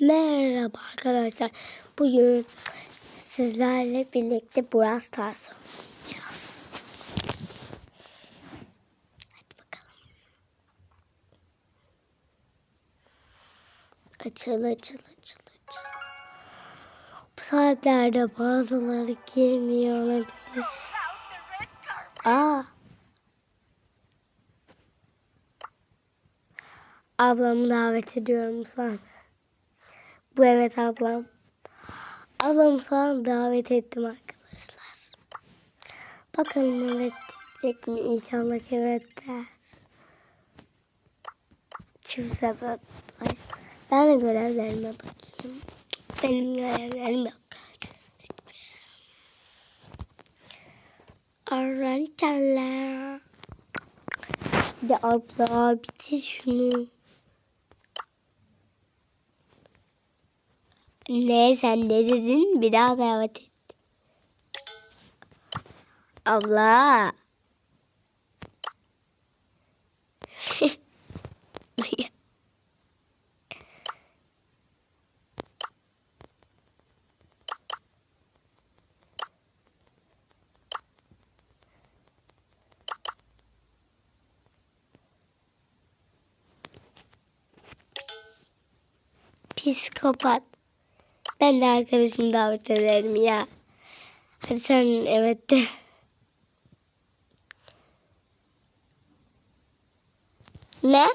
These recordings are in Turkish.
Merhaba arkadaşlar. Bugün sizlerle birlikte Brawl Stars oynayacağız. Hadi bakalım. Açıl açıl açıl açıl. Bu saatlerde bazıları girmiyor olabilir. Aa. Ablamı davet ediyorum sonra. Bu evet ablam. Ablamı sonra davet ettim arkadaşlar. Bakalım evet diyecek mi? İnşallah evet der. Şu sebep. Ben de görevlerime bakayım. Benim görevlerim yok. Arançalar. De abla bitir şunu. Ne sen ne dedin? Bir daha davet et. Abla. Psikopat. Ben de arkadaşımı davet ederim ya. Hadi sen evet de. Ne?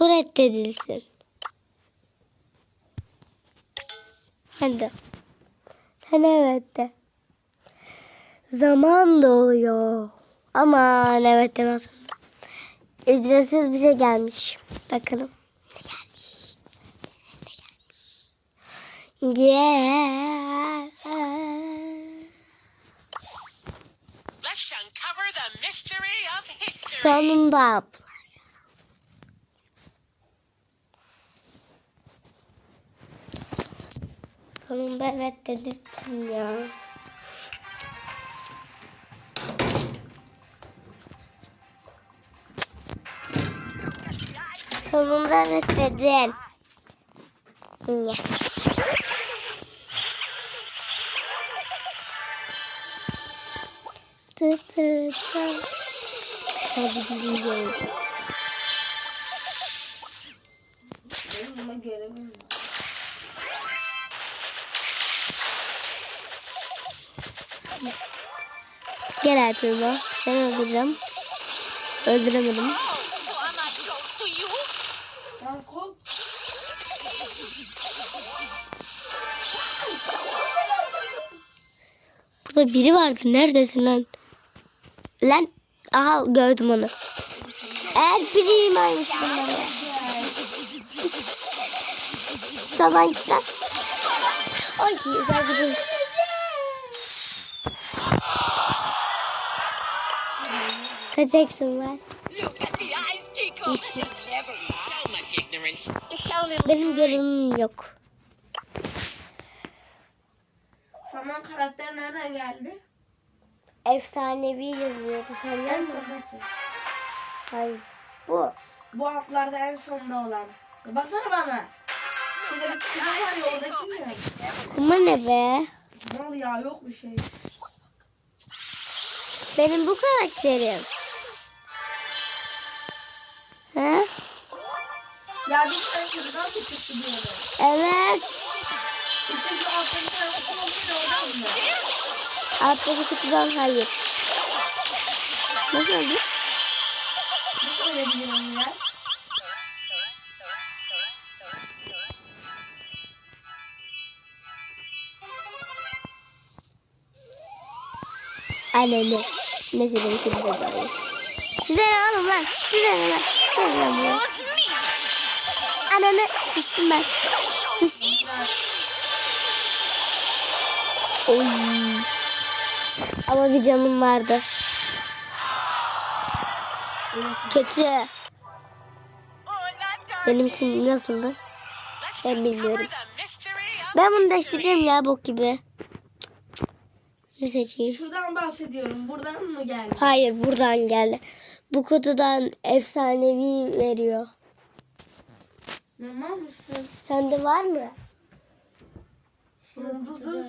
Bu reddedilsin. Hadi. Sen evet de. Zaman doluyor. Aman evet demez. Ücretsiz bir şey gelmiş. Bakalım. Ne gelmiş? Ne gelmiş? Yes. Let's uncover the mystery of history. Sonunda abla. Sonunda evet dedirttin ya. Sonunda. Ya. Tı tı tı. Hadi gidelim. Gel Ertuğrul. Ben öldüreceğim. Öldüremedim. You? Burada biri vardı. Neredesin lan? Lan. Aha gördüm onu. Eğer biriyim aynısı bunlar. Saban git lan. Ay güzel gidiyor. Kaçacaksın var. Look at the eyes, Chico. Benim görevim yok. Sana karakter nereden geldi? Efsanevi yazıyordu. Senden En sondaki. Hayır. Bu. Bu altlarda en sonda olan. Baksana bana. Şurada bir kız var ya orada kim ya? Kuma ne be? Mal ya yok bir şey. Benim bu karakterim. He? Ya bir kızdan diyorum. Evet. İşte şu alttaki tane kutu olsaydı oradan mı? Alttaki kutudan hayır. Nasıl oldu? Nasıl ölebilirim ya? Neyse benimki de böyle. Size ne oğlum lan? Size ne lan? Size ne lan? Ananı sıçtım ben. Sıçtım. Oy. Ama bir canım vardı. Kötü. Benim için nasıldı? Ben bilmiyorum. Ben bunu değiştireceğim ya bok gibi. Ne seçeyim? Şuradan bahsediyorum. Buradan mı geldi? Hayır buradan geldi. Bu kutudan efsanevi veriyor. Normal mısın? Sende var mı? Dur dur dur.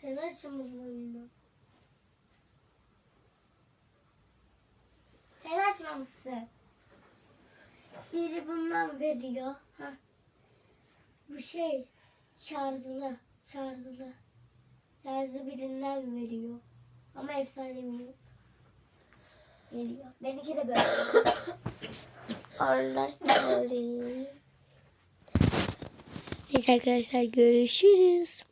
Sen açmadın Sen açmamışsın. Biri bundan veriyor. Ha. Bu şey şarjlı. Şarjlı. Şarjı birinden veriyor. Ama efsanevi. Geliyor. Benimki de böyle. Böyle. Neyse arkadaşlar görüşürüz.